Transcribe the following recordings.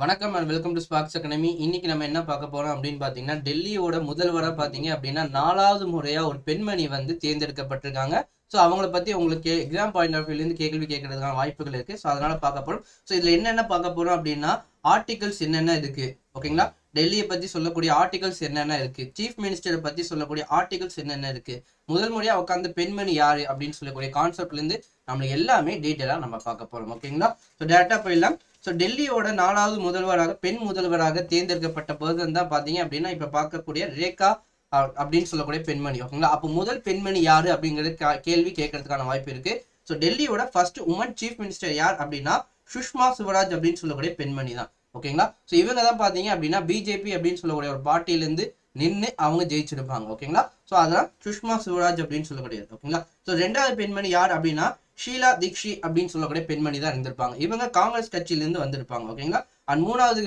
வணக்கம் and welcome to Sparks academy இன்னைக்கு நம்ம என்ன பார்க்க போறோம் அப்படின்னு பார்த்தீங்கன்னா டெல்லியோட முதல்வராக பார்த்தீங்க அப்படின்னா நாலாவது முறையா ஒரு பெண்மணி வந்து தேர்ந்தெடுக்கப்பட்டிருக்காங்க. ஸோ அவங்கள பத்தி உங்களுக்கு எக்ஸாம் பாயிண்ட் ஆஃப் வியூலேருந்து கேள்வி கேட்கறதுக்கான வாய்ப்புகள் இருக்கு. ஸோ அதனால பார்க்க போறோம். ஸோ இதுல என்னென்ன பார்க்க போறோம் அப்படின்னா ஆர்டிகல்ஸ் என்னென்ன இருக்கு? ஓகேங்களா? டெல்லியை பத்தி சொல்லக்கூடிய ஆர்டிகல்ஸ் என்னென்ன இருக்கு? சீஃப் மினிஸ்டரை பத்தி சொல்லக்கூடிய ஆர்டிகல்ஸ் என்னென்ன இருக்கு? முதல் முறையா உட்காந்து பெண்மணி யாரு அப்படின்னு சொல்லக்கூடிய கான்செப்ட்ல இருந்து நம்மளுக்கு எல்லாமே டீட்டெயிலாக நம்ம பார்க்க போறோம். ஓகேங்களா? ஸோ டேரக்டா போயிடலாம். ஸோ டெல்லியோட நாலாவது முதல்வராக பெண் முதல்வராக தேர்ந்தெடுக்கப்பட்ட பர்சன் தான் பார்த்தீங்க அப்படின்னா இப்போ பார்க்கக்கூடிய ரேகா அப்படின்னு சொல்லக்கூடிய பெண்மணி ஓகேங்களா? அப்போ முதல் பெண்மணி யாரு அப்படிங்கிறது கேள்வி கேட்கறதுக்கான வாய்ப்பு இருக்கு. ஸோ டெல்லியோட ஃபர்ஸ்ட் உமன் சீஃப் மினிஸ்டர் யார் அப்படின்னா சுஷ்மா சுவராஜ் அப்படின்னு சொல்லக்கூடிய பெண்மணி தான் ஓகேங்களா? ஸோ இவங்க தான் பார்த்தீங்க அப்படின்னா பிஜேபி அப்படின்னு சொல்லக்கூடிய ஒரு பார்ட்டியிலேருந்து நின்று அவங்க ஜெயிச்சிருப்பாங்க ஓகேங்களா? ஸோ அதான் சுஷ்மா சுவராஜ் அப்படின்னு சொல்லக்கூடியது ஓகேங்களா? ஸோ ரெண்டாவது பெண்மணி யார் அப்படின்னா ஷீலா தீக்ஷி அப்படின்னு சொல்லக்கூடிய பெண்மணி தான் இருந்திருப்பாங்க. இவங்க காங்கிரஸ் கட்சியிலிருந்து வந்திருப்பாங்க ஓகேங்களா அண்ட் மூணாவது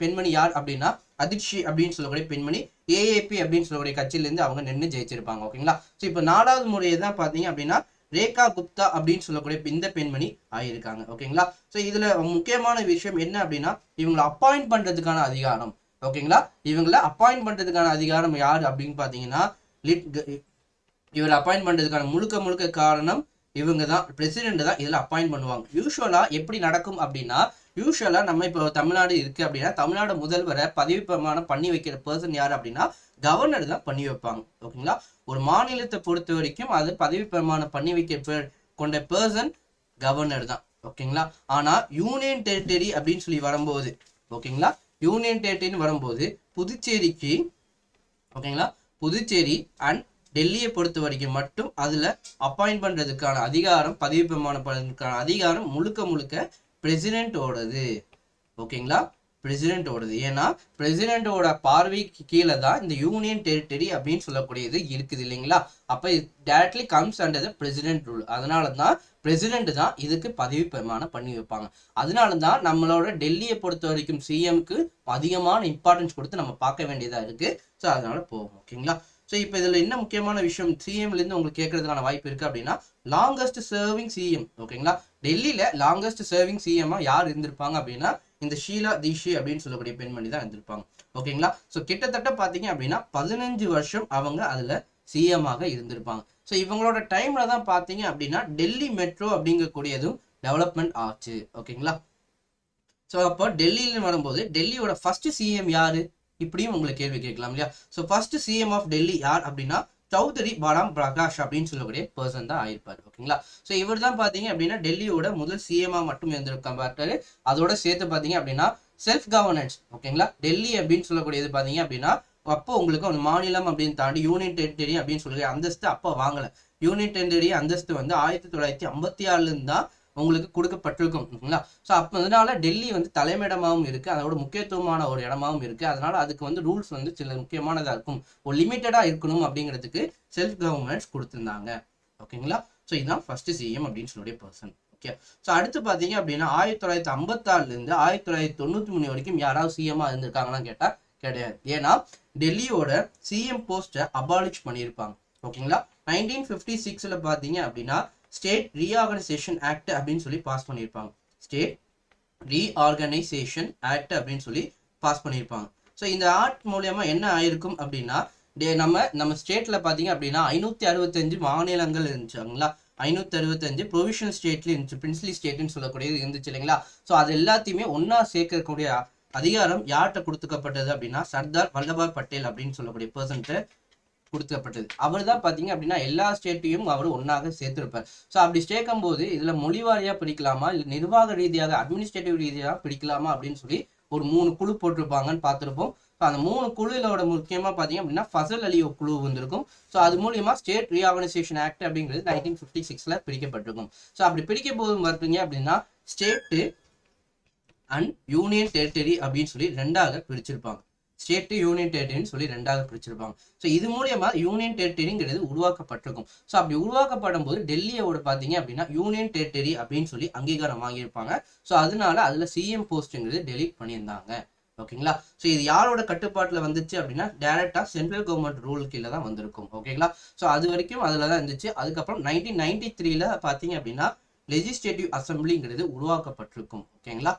பெண்மணி யார் அப்படின்னா அதிர்ஷி அப்படின்னு சொல்லக்கூடிய பெண்மணி ஏஏபி அப்படின்னு சொல்லக்கூடிய கட்சியிலேருந்து அவங்க நின்று ஜெயிச்சிருப்பாங்க ஓகேங்களா ஸோ இப்போ நாலாவது முறையை தான் பார்த்தீங்க அப்படின்னா ரேகா குப்தா அப்படின்னு சொல்லக்கூடிய இந்த பெண்மணி ஆகியிருக்காங்க ஓகேங்களா ஸோ இதில் முக்கியமான விஷயம் என்ன அப்படின்னா இவங்களை அப்பாயிண்ட் பண்ணுறதுக்கான அதிகாரம் ஓகேங்களா இவங்கள அப்பாயிண்ட் பண்ணுறதுக்கான அதிகாரம் யார் அப்படின்னு பார்த்தீங்கன்னா லிட் இவரை அப்பாயிண்ட் பண்ணுறதுக்கான முழுக்க முழுக்க காரணம் இவங்க தான் பிரசிடென்ட் தான் இதில் அப்பாயிண்ட் பண்ணுவாங்க. யூஸ்வலாக எப்படி நடக்கும் அப்படின்னா யூஸ்வலாக நம்ம இப்போ தமிழ்நாடு இருக்குது அப்படின்னா தமிழ்நாடு முதல்வரை பதவி பிரமாணம் பண்ணி வைக்கிற பர்சன் யார் அப்படின்னா கவர்னர் தான் பண்ணி வைப்பாங்க. ஓகேங்களா? ஒரு மாநிலத்தை பொறுத்த வரைக்கும் அது பதவி பிரமாணம் பண்ணி வைக்க பெ- கொண்ட பர்சன் கவர்னர் தான். ஓகேங்களா? ஆனால் யூனியன் டெரிட்டரி அப்படின்னு சொல்லி வரும்போது ஓகேங்களா? யூனியன் டெரிட்டரின்னு வரும்போது புதுச்சேரிக்கு ஓகேங்களா? புதுச்சேரி அண்ட் டெல்லியை பொறுத்த வரைக்கும் மட்டும் அதில் அப்பாயிண்ட் பண்ணுறதுக்கான அதிகாரம் பதவி பிரமாணம் பண்ணுறதுக்கான அதிகாரம் முழுக்க முழுக்க பிரசிடென்ட்டோடது ஓகேங்களா? பிரசிடென்ட்டோடது ஏன்னா பிரசிடென்ட்டோட பார்வைக்கு கீழே தான் இந்த யூனியன் டெரிட்டரி அப்படின்னு சொல்லக்கூடியது இருக்குது இல்லைங்களா? அப்போ directly comes under the president rule அதனால தான் பிரசிடென்ட் தான் இதுக்கு பதவி பிரமாணம் பண்ணி வைப்பாங்க. அதனால தான் நம்மளோட டெல்லியை பொறுத்த வரைக்கும் சிஎம்க்கு அதிகமான இம்பார்ட்டன்ஸ் கொடுத்து நம்ம பார்க்க வேண்டியதாக இருக்குது ஸோ அதனால் போகும் ஓகேங்களா? ஸோ இப்போ இதில் என்ன முக்கியமான விஷயம்? சிஎம்லேருந்து உங்களுக்கு கேட்கறதுக்கான வாய்ப்பு இருக்குது அப்படின்னா லாங்கஸ்ட் சர்விங் சிஎம் ஓகேங்களா டெல்லியில் லாங்கஸ்ட் சர்விங் சிஎம்மாக யார் இருந்திருப்பாங்க அப்படின்னா இந்த ஷீலா தீஷி அப்படின்னு சொல்லக்கூடிய பெண்மணி தான் இருந்திருப்பாங்க. ஓகேங்களா ஸோ கிட்டத்தட்ட பார்த்தீங்க அப்படின்னா பதினஞ்சு வருஷம் அவங்க அதில் சிஎம்மாக இருந்திருப்பாங்க. ஸோ இவங்களோட டைமில் தான் பார்த்தீங்க அப்படின்னா டெல்லி மெட்ரோ அப்படிங்கக்கூடியதும் டெவலப்மெண்ட் ஆச்சு. ஓகேங்களா ஸோ அப்போ டெல்லியில வரும்போது டெல்லியோட ஃபர்ஸ்ட் சிஎம் யாரு? இப்படியும் உங்களுக்கு கேள்வி கேட்கலாம் இல்லையா? So first CM of Delhi யார் அப்படின்னா? சௌத்ரி பாலாம் பிரகாஷ் அப்படின்னு சொல்லக்கூடிய பர்சன் தான் ஆயிருப்பாரு. ஓகேங்களா? ஸோ இவர் தான் பார்த்தீங்க அப்படின்னா டெல்லியோட முதல் சிஎம்ஆ மட்டும் இருந்திருக்காரு அதோட சேர்த்து பார்த்தீங்க அப்படின்னா செல்ஃப் கவர்னன்ஸ் ஓகேங்களா? டெல்லி அப்படின்னு சொல்லக்கூடியது பார்த்தீங்க அப்படின்னா அப்போ உங்களுக்கு ஒரு மாநிலம் அப்படின்னு தாண்டி யூனியன் டெரிட்டரி அப்படின்னு சொல்லி அந்தஸ்து அப்போ வாங்கல. யூனியன் டெரிட்டரி அந்தஸ்து வந்து ஆயிரத்தி தொள்ளாயிரத்தி ஐம்பத்தி ஆறுல இருந்து தான் உங்களுக்கு கொடுக்கப்பட்டிருக்கும் ஓகேங்களா? ஸோ அப்போ அதனால டெல்லி வந்து தலைமையிடமாகவும் இருக்குது அதோட முக்கியத்துவமான ஒரு இடமாவும் இருக்குது அதனால அதுக்கு வந்து ரூல்ஸ் வந்து சில முக்கியமானதாக இருக்கும். ஒரு லிமிட்டடாக இருக்கணும் அப்படிங்கிறதுக்கு செல்ஃப் கவர்மெண்ட்ஸ் கொடுத்துருந்தாங்க ஓகேங்களா? ஸோ இதுதான் ஃபர்ஸ்ட் சிஎம் அப்படின்னு சொல்லக்கூடிய பர்சன் ஓகே ஸோ அடுத்து பார்த்தீங்க அப்படின்னா ஆயிரத்தி தொள்ளாயிரத்தி ஐம்பத்தாறுலேருந்து ஆயிரத்தி தொள்ளாயிரத்தி தொண்ணூத்தி மூணு வரைக்கும் யாராவது சிஎம்மா இருந்திருக்காங்களான்னு கேட்டால் கிடையாது. ஏன்னா டெல்லியோட சிஎம் போஸ்ட்டை அபாலிஷ் பண்ணியிருப்பாங்க ஓகேங்களா? நைன்டீன் ஃபிஃப்டி சிக்ஸில் பார்த்தீங்க அப்படின்னா ஸ்டேட் ரீஆர்கனைசேஷன் ஆக்ட் அப்படின்னு சொல்லி பாஸ் பண்ணியிருப்பாங்க. ஸ்டேட் ரீஆர்கனைசேஷன் ஆக்ட் அப்படின்னு சொல்லி பாஸ் பண்ணியிருப்பாங்க. ஸோ இந்த ஆக்ட் மூலயமா என்ன ஆயிருக்கும் அப்படின்னா டே- நம்ம நம்ம ஸ்டேட்டில் பார்த்தீங்க அப்படின்னா ஐநூற்றி அறுபத்தஞ்சு மாநிலங்கள் இருந்துச்சுங்களா ஐநூற்றி அறுபத்தஞ்சு ப்ரொவிஷனல் ஸ்டேட்ல இருந்துச்சு பிரின்ஸ்லி ஸ்டேட்னு சொல்லக்கூடியது இருந்துச்சு இல்லைங்களா? ஸோ அது எல்லாத்தையுமே ஒன்றா சேர்க்கக்கூடிய அதிகாரம் யார்கிட்ட கொடுத்துக்கப்பட்டது அப்படின்னா சர்தார் வல்லபாய் பட்டேல் அப்படின்னு சொல்லக்கூடிய பர்சன்ட்டு கொடுக்கப்பட்டது. அவர் தான் பார்த்தீங்க அப்படின்னா எல்லா ஸ்டேட்டையும் அவர் ஒன்றாக சேர்த்திருப்பார். ஸோ அப்படி சேர்க்கும் போது இதில் மொழிவாரியாக பிடிக்கலாமா இல்லை நிர்வாக ரீதியாக அட்மினிஸ்ட்ரேட்டிவ் ரீதியாக பிடிக்கலாமா அப்படின்னு சொல்லி ஒரு மூணு குழு போட்டிருப்பாங்கன்னு பார்த்துருப்போம். ஸோ அந்த மூணு குழுவிலோட முக்கியமாக பார்த்தீங்க அப்படின்னா ஃபசல் அலி ஒரு குழு வந்திருக்கும். ஸோ அது மூலியமாக ஸ்டேட் ரீஆர்கனைசேஷன் ஆக்ட் அப்படிங்கிறது நைன்டீன் ஃபிஃப்டி சிக்ஸில் பிரிக்கப்பட்டிருக்கும். ஸோ அப்படி பிரிக்க போது பார்த்தீங்க அப்படின்னா ஸ்டேட்டு அண்ட் யூனியன் டெரிட்டரி அப்படின்னு சொல்லி ரெண்டாக பிரிச்சிருப்பாங்க. ஸ்டேட்டு யூனியன் டெரிட்டரின்னு சொல்லி ரெண்டாக பிரிச்சிருப்பாங்க. ஸோ இது மூலியமா யூனியன் டெரிட்டரிங்கிறது உருவாக்கப்பட்டிருக்கும். ஸோ அப்படி உருவாக்கப்படும் போது டெல்லியோட பார்த்தீங்க அப்படின்னா யூனியன் டெரிட்டரி அப்படின்னு சொல்லி அங்கீகாரம் வாங்கியிருப்பாங்க ஸோ அதனால அதில் சிஎம் போஸ்ட்டுங்கிறது டெலீட் பண்ணியிருந்தாங்க. ஓகேங்களா? ஸோ இது யாரோட கட்டுப்பாட்டில் வந்துச்சு அப்படின்னா டேரெக்டாக சென்ட்ரல் கவர்மெண்ட் ரூல் கீழே தான் வந்திருக்கும். ஓகேங்களா? ஸோ அது வரைக்கும் அதில் தான் இருந்துச்சு. அதுக்கப்புறம் நைன்டீன் நைன்டி த்ரீல பார்த்தீங்க அப்படின்னா லெஜிஸ்லேட்டிவ் அசம்பிளிங்கிறது உருவாக்கப்பட்டிருக்கும். ஓகேங்களா?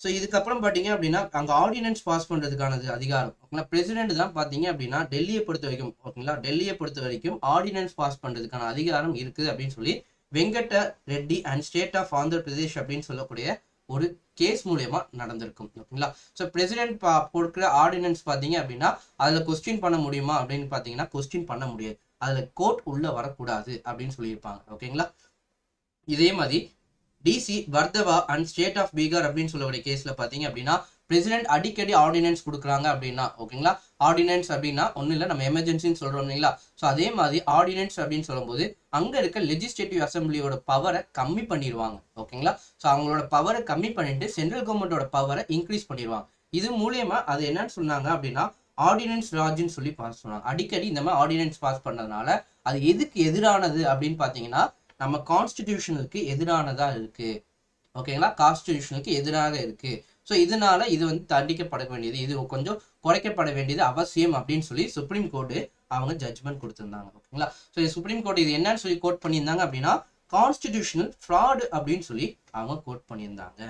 ஸோ இதுக்கப்புறம் பார்த்தீங்க அப்படின்னா அங்கே ஆர்டினன்ஸ் பாஸ் பண்ணுறதுக்கானது அதிகாரம். ஓகேங்களா பிரசிடென்ட் தான் பார்த்தீங்க அப்படின்னா டெல்லியை பொறுத்த வரைக்கும் ஓகேங்களா? டெல்லியை பொறுத்த வரைக்கும் ஆர்டினன்ஸ் பாஸ் பண்ணுறதுக்கான அதிகாரம் இருக்குது அப்படின்னு சொல்லி Venkata Reddy and state of Andhra Pradesh அப்படின்னு சொல்லக்கூடிய ஒரு கேஸ் மூலயமா நடந்திருக்கும் ஓகேங்களா? ஸோ பிரசிடென்ட் பா கொடுக்குற ஆர்டினன்ஸ் பார்த்தீங்க அப்படின்னா அதில் கொஸ்டின் பண்ண முடியுமா அப்படின்னு பார்த்தீங்கன்னா கொஸ்டின் பண்ண முடியாது. அதில் கோர்ட் உள்ளே வரக்கூடாது அப்படின்னு சொல்லியிருப்பாங்க ஓகேங்களா? இதே மாதிரி DC Wadhwa and state of Bihar அப்படின்னு சொல்லக்கூடிய கேஸ்ல பாத்தீங்க அப்படின்னா பிரசிடென்ட் அடிக்கடி ஆர்டினன்ஸ் கொடுக்குறாங்க அப்படின்னா ஓகேங்களா ஆர்டினன்ஸ் அப்படின்னா ஒன்றும் இல்லை நம்ம எமர்ஜென்சின்னு சொல்கிறோம் இல்லைங்களா? ஸோ அதே மாதிரி ஆர்டினன்ஸ் அப்படின்னு சொல்லும்போது அங்கே இருக்க லெஜிஸ்லேட்டிவ் அசம்பிளியோட பவரை கம்மி பண்ணிடுவாங்க ஓகேங்களா ஸோ அவங்களோட பவரை கம்மி பண்ணிட்டு சென்ட்ரல் கவர்மெண்டோட பவரை இன்க்ரீஸ் பண்ணிடுவாங்க இது மூலியமா அது என்னன்னு சொன்னாங்க அப்படின்னா ஆர்டினன்ஸ் ராஜ்னு சொல்லி பாஸ் சொன்னாங்க அடிக்கடி இந்த மாதிரி ஆர்டினன்ஸ் பாஸ் பண்ணதுனால அது எதுக்கு எதிரானது அப்படின்னு பார்த்தீங்கன்னா நம்ம கான்ஸ்டிடியூஷனுக்கு எதிரானதா இருக்கு. ஓகேங்களா கான்ஸ்டிடியூஷனுக்கு எதிராக இருக்கு. ஸோ இதனால இது வந்து தண்டிக்கப்பட வேண்டியது. இது கொஞ்சம் குறைக்கப்பட வேண்டியது அவசியம் அப்படின்னு சொல்லி சுப்ரீம் கோர்ட்டு அவங்க ஜட்ஜ்மெண்ட் கொடுத்துருந்தாங்க. ஓகேங்களா ஸோ இது சுப்ரீம் கோர்ட் இது என்னன்னு சொல்லி கோட் பண்ணியிருந்தாங்க அப்படின்னா கான்ஸ்டிடியூஷனல் ஃப்ராடு அப்படின்னு சொல்லி அவங்க கோட் பண்ணியிருந்தாங்க.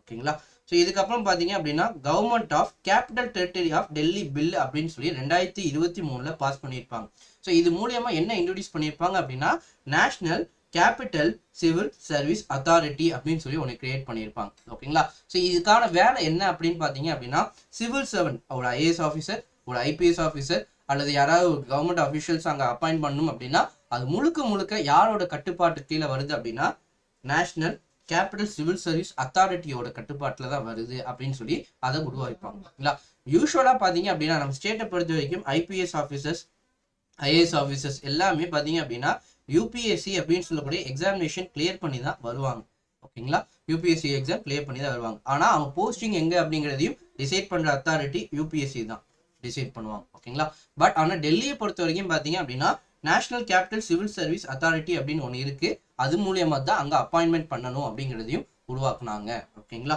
ஓகேங்களா ஸோ இதுக்கப்புறம் பார்த்தீங்க அப்படின்னா government of capital territory of Delhi bill அப்படின்னு சொல்லி ரெண்டாயிரத்தி இருபத்தி மூணில் பாஸ் பண்ணியிருப்பாங்க. ஸோ இது மூலியமாக என்ன இன்ட்ரடியூஸ் பண்ணியிருப்பாங்க அப்படின்னா national capital civil service authority அப்படின்னு சொல்லி ஒன்று கிரியேட் பண்ணியிருப்பாங்க. ஓகேங்களா ஸோ இதுக்கான வேலை என்ன அப்படின்னு பார்த்தீங்க அப்படின்னா சிவில் சர்வன்ட் ஒரு ஐஏஎஸ் ஆஃபீஸர் ஒரு ஐபிஎஸ் ஆஃபீஸர் அல்லது யாராவது ஒரு கவர்மெண்ட் அஃபிஷியல்ஸ் அங்கே அப்பாயிண்ட் பண்ணணும் அப்படின்னா அது முழுக்க முழுக்க யாரோட கட்டுப்பாட்டு கீழே வருது அப்படின்னா நேஷனல் கேபிட்டல் சிவில் சர்வீஸ் அத்தாரிட்டியோட கட்டுப்பாட்டில் தான் வருது அப்படின்னு சொல்லி அதை உருவாக்கிப்பாங்க. ஓகேங்களா யூஸ்வலாக பார்த்தீங்க அப்படின்னா நம்ம ஸ்டேட்டை பொறுத்த வரைக்கும் ஐபிஎஸ் ஆஃபீஸர்ஸ் ஐஏஎஸ் ஆஃபீஸர்ஸ் எல்லாமே பார்த்தீங்க அப்படின்னா யூபிஎஸ்சி அப்படின்னு சொல்லக்கூடிய எக்ஸாமினேஷன் கிளியர் பண்ணி தான் வருவாங்க. ஓகேங்களா? யூபிஎஸ்சி எக்ஸாம் கிளியர் பண்ணி தான் வருவாங்க. ஆனால் அவங்க போஸ்டிங் எங்கே அப்படிங்கிறதையும் டிசைட் பண்ணுற அத்தாரிட்டி யூபிஎஸ்சி தான். டிசைட் பண்ணுவாங்க. ஓகேங்களா? பட் ஆனால் டெல்லியை பொறுத்த வரைக்கும் பார்த்தீங்க அப்படின்னா national capital civil service authority அப்படின்னு ஒன்று இருக்குது அது மூலியமாக தான் அங்கே அப்பாயின்மெண்ட் பண்ணணும் அப்படிங்கிறதையும் உருவாக்குனாங்க. ஓகேங்களா?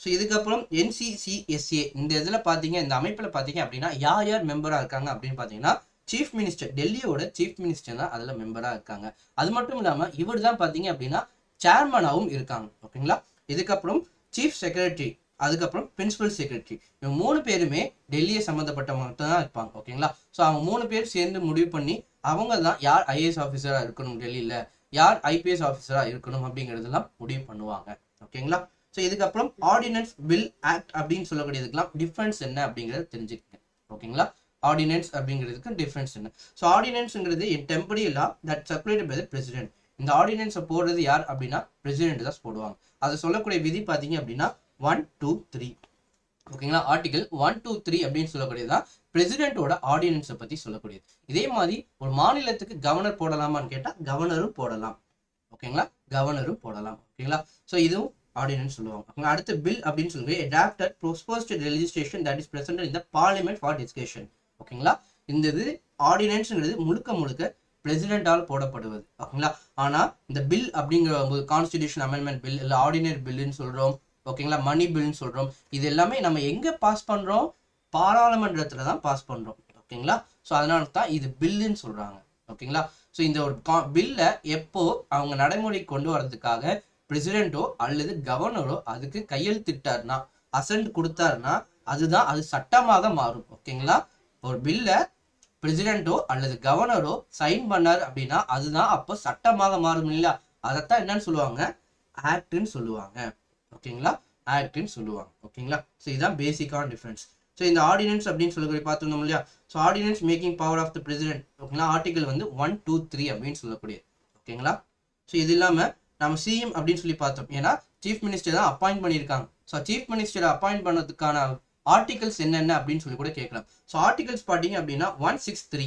ஸோ இதுக்கப்புறம் என்சிசிஎஸ்ஏ இந்த இதில் பார்த்தீங்க இந்த அமைப்பில் பார்த்தீங்க அப்படின்னா யார் யார் மெம்பராக இருக்காங்க அப்படின்னு பார்த்தீங்கன்னா சீஃப் மினிஸ்டர் டெல்லியோட சீஃப் மினிஸ்டர் தான் அதில் மெம்பராக இருக்காங்க. அது மட்டும் இல்லாமல் இவர் தான் பார்த்தீங்க அப்படின்னா சேர்மனாகவும் இருக்காங்க. ஓகேங்களா இதுக்கப்புறம் சீஃப் செக்ரட்டரி அதுக்கப்புறம் பிரின்சிபல் செக்ரட்டரி இவங்க மூணு பேருமே டெல்லியை சம்மந்தப்பட்ட மட்டும் தான் இருப்பாங்க. ஓகேங்களா ஸோ அவங்க மூணு பேர் சேர்ந்து முடிவு பண்ணி அவங்க தான் யார் ஐஏஎஸ் ஆஃபீஸராக இருக்கணும் டெல்லியில்? யார் ஐபிஎஸ் ஆஃபீஸராக இருக்கணும் அப்படிங்கிறதெல்லாம் முடிவு பண்ணுவாங்க. ஓகேங்களா ஸோ இதுக்கப்புறம் ஆர்டினன்ஸ் பில் ஆக்ட் அப்படின்னு சொல்லக்கூடியதுக்கெல்லாம் டிஃப்ரென்ஸ் என்ன அப்படிங்கிறத தெரிஞ்சுக்கங்க. ஓகேங்களா ஆர்டினன்ஸ் அப்படிங்கிறதுக்கு டிஃப்ரென்ஸ் என்ன? So ஆர்டினன்ஸ்ங்கிறது temporary law that circulated by the president இந்த ஆர்டினன்ஸை போடுறது யார் அப்படின்னா பிரசிடென்ட் தான் போடுவாங்க. அதை சொல்லக்கூடிய விதி பார்த்தீங்க அப்படின்னா ஒன் டூ த்ரீ ஓகேங்களா ஆர்டிகல் ஒன் டூ த்ரீ அப்படின்னு சொல்லக்கூடியது தான் பிரசிடென்ட்டோட ஆர்டினன்ஸை பற்றி சொல்லக்கூடியது. இதே மாதிரி ஒரு மாநிலத்துக்கு கவர்னர் போடலாமான்னு கேட்டால் கவர்னரும் போடலாம். ஓகேங்களா கவர்னரும் போடலாம். ஓகேங்களா ஸோ இதுவும் ஆர்டினன்ஸ் சொல்லுவாங்க. அடுத்து பில் அப்படின்னு சொல்லுங்க drafted proposed registration that is present இந்த பார்லிமெண்ட் ஃபார் டிஸ்கஷன் ஓகேங்களா? இந்த இது ஆர்டினன்ஸ்ங்கிறது முழுக்க முழுக்க பிரசிடென்டால் போடப்படுவது. ஓகேங்களா? ஆனா இந்த பில் அப்படிங்கிற போது கான்ஸ்டிடியூஷன் அமெண்ட்மெண்ட் பில் இல்லை ஆர்டினரி பில்லுன்னு சொல்றோம். ஓகேங்களா? மணி பில்னு சொல்றோம். இது எல்லாமே நம்ம எங்க பாஸ் பண்றோம்? பாராளுமன்றத்துல தான் பாஸ் பண்றோம். ஓகேங்களா? ஸோ அதனால தான் இது பில்லுன்னு சொல்றாங்க. ஓகேங்களா? ஸோ இந்த ஒரு பில்லை எப்போ அவங்க நடைமுறை கொண்டு வர்றதுக்காக பிரசிடென்ட்டோ அல்லது கவர்னரோ அதுக்கு கையெழுத்திட்டாருன்னா அசன்ட் கொடுத்தாருன்னா அதுதான் அது சட்டமாக மாறும். ஓகேங்களா? ஒரு பில்லை பிரசிடென்ட்டோ அல்லது கவர்னரோ சைன் பண்ணார் அப்படின்னா அதுதான் அப்போ சட்டமாக மாறும் இல்லையா அதைத்தான் என்னன்னு சொல்லுவாங்க? ஆக்ட்னு சொல்லுவாங்க. ஓகேங்களா? ஆக்ட்னு சொல்லுவாங்க. ஓகேங்களா? ஸோ இதுதான் பேசிக்கான டிஃப்ரென்ஸ் ஸோ இந்த ஆர்டினன்ஸ் அப்படின்னு சொல்லக்கூடிய பார்த்துருந்தோம் இல்லையா? So ordinance making power of the president ஓகேங்களா? ஆர்டிகல் வந்து ஒன் டூ த்ரீ அப்படின்னு சொல்லக்கூடிய ஓகேங்களா? ஸோ இது இல்லாமல் நம்ம சிஎம் அப்படின்னு சொல்லி பார்த்தோம். ஏன்னா சீஃப் மினிஸ்டர் தான் அப்பாயிண்ட் பண்ணியிருக்காங்க. ஸோ சீஃப் மினிஸ்டரை அப்பாயிண்ட் பண்ணதுக்கான ஆர்டிகல்ஸ் என்னென்ன அப்படின்னு சொல்லி கூட கேட்கலாம். ஸோ ஆர்டிகல்ஸ் பார்த்தீங்க அப்படின்னா ஒன் சிக்ஸ் த்ரீ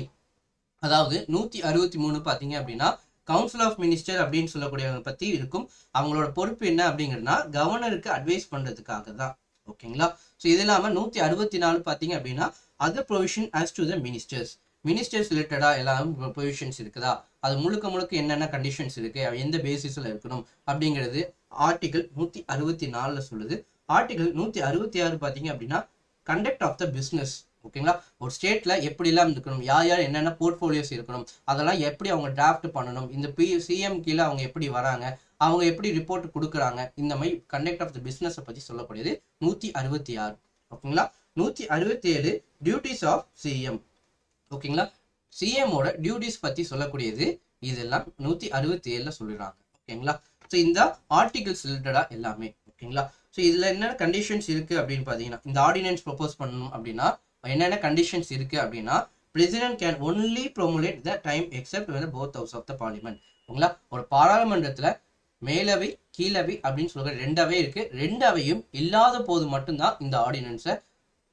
அதாவது நூற்றி அறுபத்தி மூணு பார்த்தீங்க அப்படின்னா கவுன்சில் ஆஃப் மினிஸ்டர் அப்படின்னு சொல்லக்கூடியவங்க பற்றி இருக்கும். அவங்களோட பொறுப்பு என்ன அப்படிங்கிறதுனா கவர்னருக்கு அட்வைஸ் பண்ணுறதுக்காக தான். ஓகேங்களா ஸோ இது இல்லாமல் நூற்றி அறுபத்தி நாலு பார்த்தீங்க அப்படின்னா other provision as to the ministers ministers ரிலேட்டடாக எல்லாரும் ப்ரொவிஷன்ஸ் இருக்குதா? அது முழுக்க முழுக்க என்னென்ன கண்டிஷன்ஸ் இருக்குது எந்த பேசிஸில் இருக்கணும்? அப்படிங்கிறது ஆர்டிகல் நூற்றி அறுபத்தி நாலில் சொல்லுது. ஆர்டிகல் நூற்றி அறுபத்தி ஆறு பார்த்தீங்க அப்படின்னா கண்டக்ட் ஆஃப் த பிஸ்னஸ் ஓகேங்களா ஒரு ஸ்டேட்ல எப்படிலாம் இருக்கணும்? யார் யார் என்னென்ன போர்ட்ஃபோலியோஸ் இருக்கணும்? அதெல்லாம் எப்படி அவங்க டிராஃப்ட் பண்ணணும்? இந்த பி சிஎம் கீழே அவங்க எப்படி வராங்க? அவங்க எப்படி ரிப்போர்ட் கொடுக்குறாங்க? இந்த மாதிரி கண்டக்ட் ஆஃப் த பிஸ்னஸை பற்றி சொல்லக்கூடியது நூற்றி அறுபத்தி ஆறு. ஓகேங்களா நூற்றி அறுபத்தி ஏழு டியூட்டிஸ் ஆஃப் சிஎம் ஓகேங்களா சிஎம்மோட டியூட்டிஸ் பற்றி சொல்லக்கூடியது இதெல்லாம் நூற்றி அறுபத்தி ஏழில் சொல்லிடுறாங்க. ஓகேங்களா ஸோ இந்த ஆர்டிகல்ஸ் ரிலேட்டடாக எல்லாமே. ஓகேங்களா ஸோ இதில் என்னென்ன கண்டிஷன்ஸ் இருக்குது அப்படின்னு பார்த்தீங்கன்னா இந்த ஆர்டினன்ஸ் ப்ரொப்போஸ் பண்ணணும் அப்படின்னா என்னென்ன கண்டிஷன்ஸ் இருக்குது அப்படின்னா president can only promulgate the time except வந்து both house of the parliament ஓகேங்களா? ஒரு பாராளுமன்றத்தில் மேலவை கீழவை அப்படின்னு சொல்கிற ரெண்டவை இருக்குது ரெண்டவையும் இல்லாத போது மட்டும்தான் இந்த ஆர்டினன்ஸை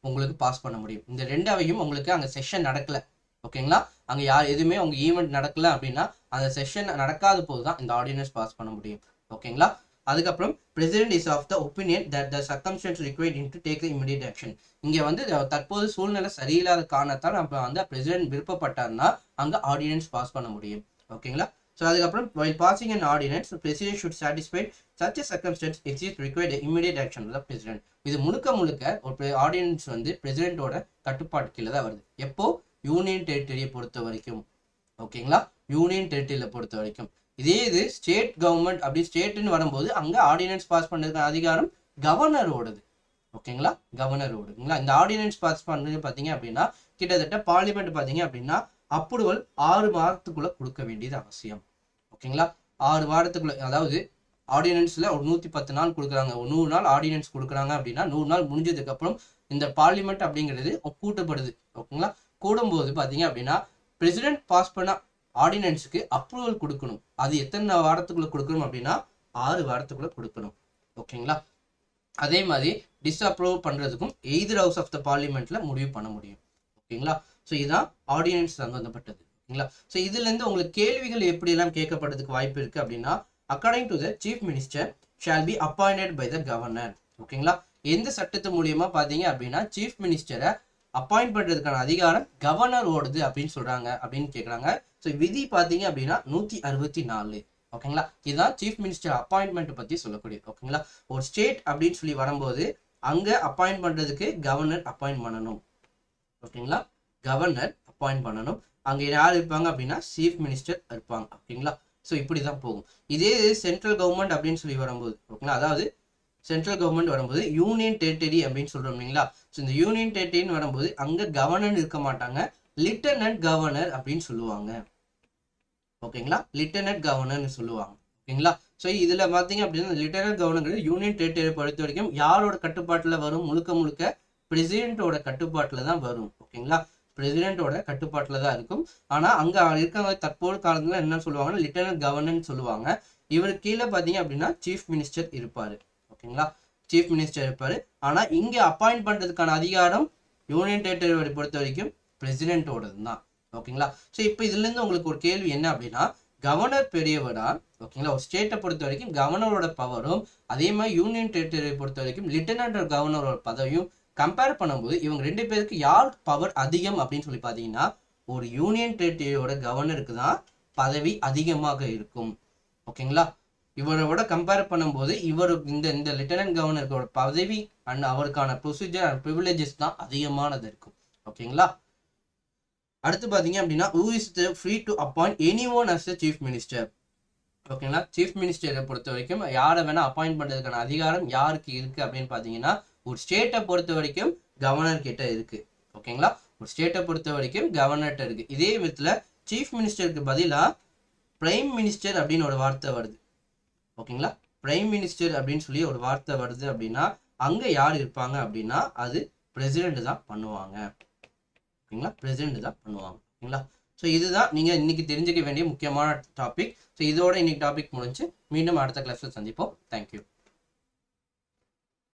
உங்களுக்கு பாஸ் பண்ண முடியும். இந்த ரெண்டவையும் உங்களுக்கு அங்கே செஷன் நடக்கல. ஓகேங்களா? அங்கே யார் எதுவுமே உங்கள் ஈவெண்ட் நடக்கல அப்படின்னா அந்த செஷன் நடக்காத போது தான் இந்த ஆர்டினன்ஸ் பாஸ் பண்ண முடியும். ஓகேங்களா? அதுக்கப்புறம் president is of the opinion that the circumstances required in to take immediate action இங்கே வந்து தற்போது சூழ்நிலை சரியில்லாத காரணத்தால் நம்ம வந்து பிரசிடென்ட் விருப்பப்பட்டார்னா அங்கே ஆர்டினன்ஸ் பாஸ் பண்ண முடியும். ஓகேங்களா ஸோ அதுக்கப்புறம் while passing an ordinance president should should such circumstances it's is exist immediate action of president இது முழுக்க முழுக்க ஒரு ஆர்டினன்ஸ் வந்து பிரசிடென்ட்டோட கட்டுப்பாட்டு கீழே தான் வருது. எப்போ? யூனியன் டெரிட்டரியை பொறுத்த வரைக்கும். ஓகேங்களா யூனியன் டெரிட்டரியில் பொறுத்த வரைக்கும். இதே இது ஸ்டேட் கவர்மெண்ட் அப்படி ஸ்டேட்டுன்னு வரும்போது அங்கே ஆர்டினன்ஸ் பாஸ் பண்ணுறதுக்கான அதிகாரம் கவர்னரோடது ஓகேங்களா? கவர்னரோடுங்களா இந்த ஆர்டினன்ஸ் பாஸ் பண்ணுறது பார்த்தீங்க அப்படின்னா கிட்டத்தட்ட பார்லிமெண்ட் பார்த்தீங்க அப்படின்னா அப்ரூவல் ஆறு வாரத்துக்குள்ளே கொடுக்க வேண்டியது அவசியம். ஓகேங்களா? ஆறு வாரத்துக்குள்ளே அதாவது ஆர்டினன்ஸில் ஒரு நூற்றி பத்து நாள் கொடுக்குறாங்க. ஒரு நூறு நாள் ஆர்டினன்ஸ் கொடுக்குறாங்க அப்படின்னா நூறு நாள் முடிஞ்சதுக்கப்புறம் இந்த பார்லிமெண்ட் அப்படிங்கிறது கூட்டப்படுது. ஓகேங்களா? கூடும்போது பார்த்தீங்க அப்படின்னா பிரசிடென்ட் பாஸ் பண்ண ஆர்டினன்ஸுக்கு அப்ரூவல் கொடுக்கணும். அது எத்தனை வாரத்துக்குள்ள கொடுக்கணும் அப்படின்னா ஆறு வாரத்துக்குள்ள கொடுக்கணும். ஓகேங்களா? அதே மாதிரி டிஸ்அப்ரூவ் பண்ணுறதுக்கும் எய்தர் ஹவுஸ் ஆஃப் த பார்லிமெண்ட்டில் முடிவு பண்ண முடியும். ஓகேங்களா? ஸோ இதுதான் ஆர்டினன்ஸ் சம்மந்தப்பட்டது ஓகேங்களா? ஸோ இதுலேருந்து உங்களுக்கு கேள்விகள் எப்படியெல்லாம் கேட்கப்படுறதுக்கு வாய்ப்பு இருக்குது அப்படின்னா according to the chief minister shall be appointed by the governor ஓகேங்களா? எந்த சட்டத்து மூலியமாக பார்த்தீங்க அப்படின்னா சீஃப் மினிஸ்டரை அப்பாயிண்ட் பண்ணுறதுக்கான அதிகாரம் கவர்னர் ஓடுது அப்படின்னு சொல்கிறாங்க அப்படின்னு கேட்குறாங்க. ஸோ விதி பார்த்தீங்க அப்படின்னா நூற்றி அறுபத்தி நாலு. ஓகேங்களா இதுதான் சீஃப் மினிஸ்டர் அப்பாயின்மெண்ட் பற்றி சொல்லக்கூடியது ஓகேங்களா ஒரு ஸ்டேட் அப்படின்னு சொல்லி வரும்போது அங்கே அப்பாயிண்ட் பண்ணுறதுக்கு கவர்னர் அப்பாயிண்ட் பண்ணணும். ஓகேங்களா கவர்னர் அப்பாயிண்ட் பண்ணணும். அங்கே யார் இருப்பாங்க அப்படின்னா சீஃப் மினிஸ்டர் இருப்பாங்க. ஓகேங்களா ஸோ இப்படி தான் போகும். இதே சென்ட்ரல் கவர்மெண்ட் அப்படின்னு சொல்லி வரும்போது ஓகேங்களா அதாவது சென்ட்ரல் கவர்மெண்ட் வரும்போது யூனியன் டெரிட்டரி அப்படின்னு சொல்கிறோம் இல்லைங்களா? ஸோ இந்த யூனியன் டெரிட்டரின்னு வரும்போது அங்கே கவர்னர் இருக்க மாட்டாங்க. லிட்டர்னன்ட் கவர்னர் அப்படின்னு சொல்லுவாங்க. ஓகேங்களா லிட்டர்னன்ட் கவர்னர்னு சொல்லுவாங்க. ஓகேங்களா ஸோ இதில் பார்த்தீங்க அப்படின்னா லிட்டர்னன்ட் கவர்னர்ங்கிறது யூனியன் டெரிட்டரி பொறுத்த வரைக்கும் யாரோட கட்டுப்பாட்டில் வரும்? முழுக்க முழுக்க பிரசிடென்ட்டோட கட்டுப்பாட்டில் தான் வரும். ஓகேங்களா பிரசிடென்ட்டோட கட்டுப்பாட்டில் தான் இருக்கும். ஆனால் அங்கே இருக்கவங்க தற்போது காலத்தில் என்ன சொல்லுவாங்கன்னா லிட்டர்னன்ட் கவர்னர்னு சொல்லுவாங்க. இவர் கீழே பார்த்தீங்க அப்படின்னா சீஃப் மினிஸ்டர் இருப்பார். ஓகேங்களா சீஃப் மினிஸ்டர் இருப்பார். ஆனால் இங்கே அப்பாயிண்ட் பண்ணுறதுக்கான அதிகாரம் யூனியன் டெரிட்டரி பொறுத்த வரைக்கும் பிரசிடென்ட்டோடது தான் ஓகேங்களா? ஸோ இப்போ இதுலேருந்து உங்களுக்கு ஒரு கேள்வி என்ன அப்படின்னா கவர்னர் பெரியவரா? ஓகேங்களா? ஒரு ஸ்டேட்டை பொறுத்த வரைக்கும் கவர்னரோட பவரும் அதே மாதிரி யூனியன் டெரிட்டரியை பொறுத்த வரைக்கும் லிட்டனன்ட் கவர்னரோட பதவியும் கம்பேர் பண்ணும்போது இவங்க ரெண்டு பேருக்கு யார் பவர் அதிகம் அப்படின்னு சொல்லி பார்த்தீங்கன்னா ஒரு யூனியன் டெரிட்டரியோட கவர்னருக்கு தான் பதவி அதிகமாக இருக்கும். ஓகேங்களா? இவரோட கம்பேர் பண்ணும்போது இவர் இந்த இந்த லெப்டினன்ட் கவர்னருக்கோட பதவி அண்ட் அவருக்கான ப்ரொசீஜர் அண்ட் ப்ரிவிலேஜஸ் தான் அதிகமானது இருக்கும். ஓகேங்களா? அடுத்து பார்த்தீங்க அப்படின்னா who is the free to appoint any one as the chief minister ஓகேங்களா சீஃப் மினிஸ்டரை பொறுத்த வரைக்கும் யாரை வேணா அப்பாயிண்ட் பண்ணுறதுக்கான அதிகாரம் யாருக்கு இருக்குது அப்படின்னு பார்த்தீங்கன்னா ஒரு ஸ்டேட்டை பொறுத்த வரைக்கும் கவர்னர் கிட்ட இருக்குது ஓகேங்களா ஒரு ஸ்டேட்டை பொறுத்த வரைக்கும் கவர்னர்கிட்ட இருக்குது இதே விதத்தில் சீஃப் மினிஸ்டருக்கு பதிலாக பிரைம் மினிஸ்டர் அப்படின்னு ஒரு வார்த்தை வருது. ஓகேங்களா பிரைம் மினிஸ்டர் அப்படின்னு சொல்லி ஒரு வார்த்தை வருது அப்படின்னா அங்கே யார் இருப்பாங்க அப்படின்னா அது பிரசிடென்ட் தான் பண்ணுவாங்க. ஓகேங்களா? ப்ரெசென்ட் தான் பண்ணுவாங்க. ஓகேங்களா? ஸோ இதுதான் நீங்கள் இன்னைக்கு தெரிஞ்சுக்க வேண்டிய முக்கியமான டாபிக் ஸோ இதோட இன்னைக்கு டாபிக் முடிஞ்சு மீண்டும் அடுத்த கிளாஸில் சந்திப்போம். தேங்க்யூ